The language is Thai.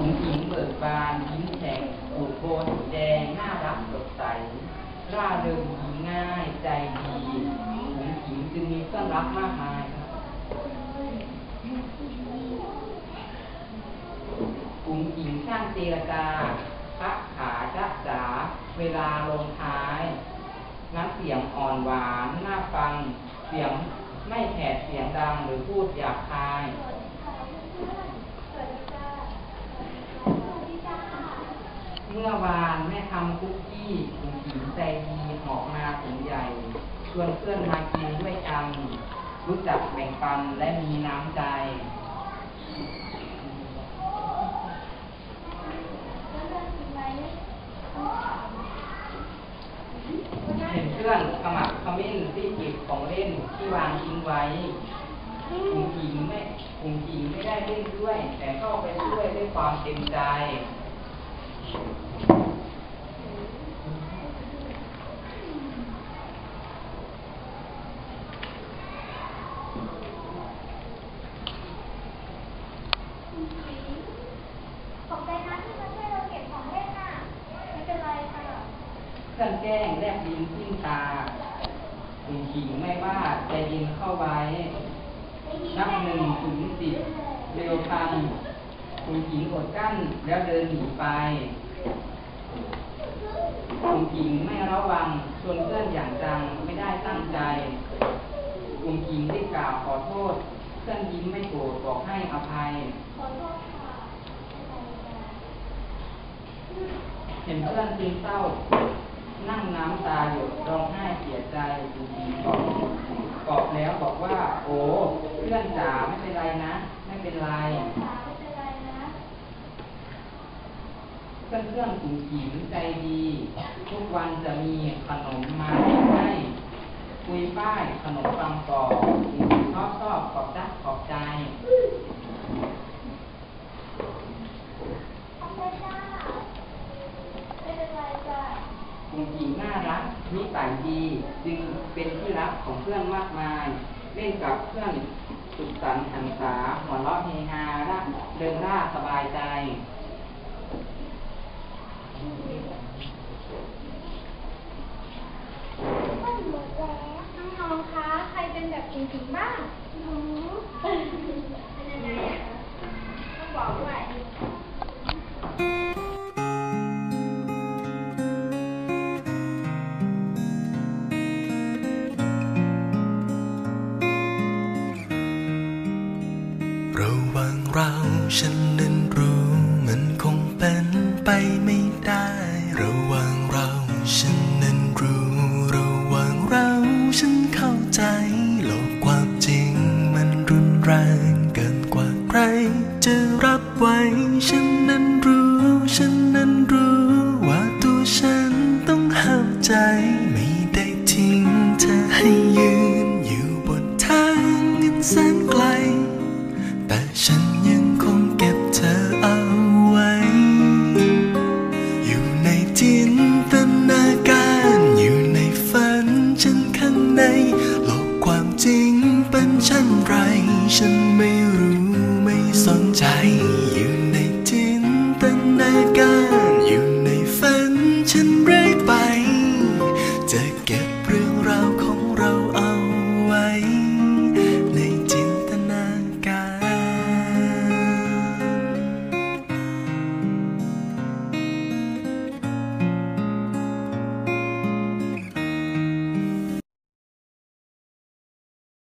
ขุมหญิงเบิกบานยิ้มแฉ่งสูดโบนแดงน่ารักสดใสร่าเริงง่ายใจดีขุมหญิงจึงมีต้อนรับมากมายขุมหญิงช่างเจรจาพักขาจัาจ๋าเวลาลงท้ายน้ำเสียงอ่อนหวานน่าฟังเสียงไม่แผดเสียงดังหรือพูดหยาบคาย เมื่อวานแม่ทำคุกกี้ถุงหินใจดีหอกมาถุงใหญ่ชวนเพื่อนมากินด้วยกัน รู้จักแบ่งปันและมีน้ำใจ เห็นเพื่อนขมักขมิ้นที่เก็บของเล่นที่วางทิ้งไว้ถุงหินไม่ถุงหินไม่ได้เล่นด้วย แต่เข้าไปช่วยด้วยความเต็มใจ ขอบใจนะที่มาช่วยเราเก็บของเล่นน่ะ ไม่เป็นไรค่ะเพื่อนแกล้งแลบลิ้นทิ้งตาถุงหินไม่ว่าใจเย็นเข้าไว้ นับหนึ่งถึงสิบเร็วพัน ถุงหินอดกั้นแล้วเดินหนีไปถุงหินไม่ระวังชวนเพื่อนอย่างจังไม่ได้ตั้งใจถุงหินได้กล่าวขอโทษ เพื่อนยิ้มไม่โกรธบอกให้อภัยขอโทษค่ะเห็นเพื่อนซึมเศร้า นั่งน้ำตาหยดร้องไห้เสียใจดูดีบอกบอกแล้วบอกว่า โอ้เพื่อนจ๋าไม่เป็นไรนะ ไม่เป็นไร จ๋าไม่เป็นไรนะ เพื่อนเพื่อนๆกลุ่มหญิงใจดี ทุกวันจะมีขนมมาให้คุยป้ายขนมปังกรอบชอบชอบขอบจักขอบใจขอบใจจ้าไม่เป็นไรจ้ากลุ่มหญิงน่ารักนิสัยดี จึงเป็นที่รักของเพื่อนมากมาย เล่นกับเพื่อนสุขสันต์หันษาหัวเราะเฮฮาร่าเริงร่าสบายใจ น้องๆคะ ใครเป็นแบบจริงๆบ้างหนูเป็นยังไงอะ ต้องบอกด้วยระหว่างเราฉันนั้นรู้มัน ฉันนั้นรู้ ฉันนั้นรู้ ว่าตัวฉันต้องห้ามใจ ไม่ได้ทิ้งเธอให้ยืนอยู่บนทางเงินแสนไกล แต่ฉันยังคงเก็บเธอเอาไว้ อยู่ในจินตนาการ อยู่ในฝันฉันข้างใน โลกความจริงเป็นเช่นไร ฉันไม่รู้ไม่สนใจ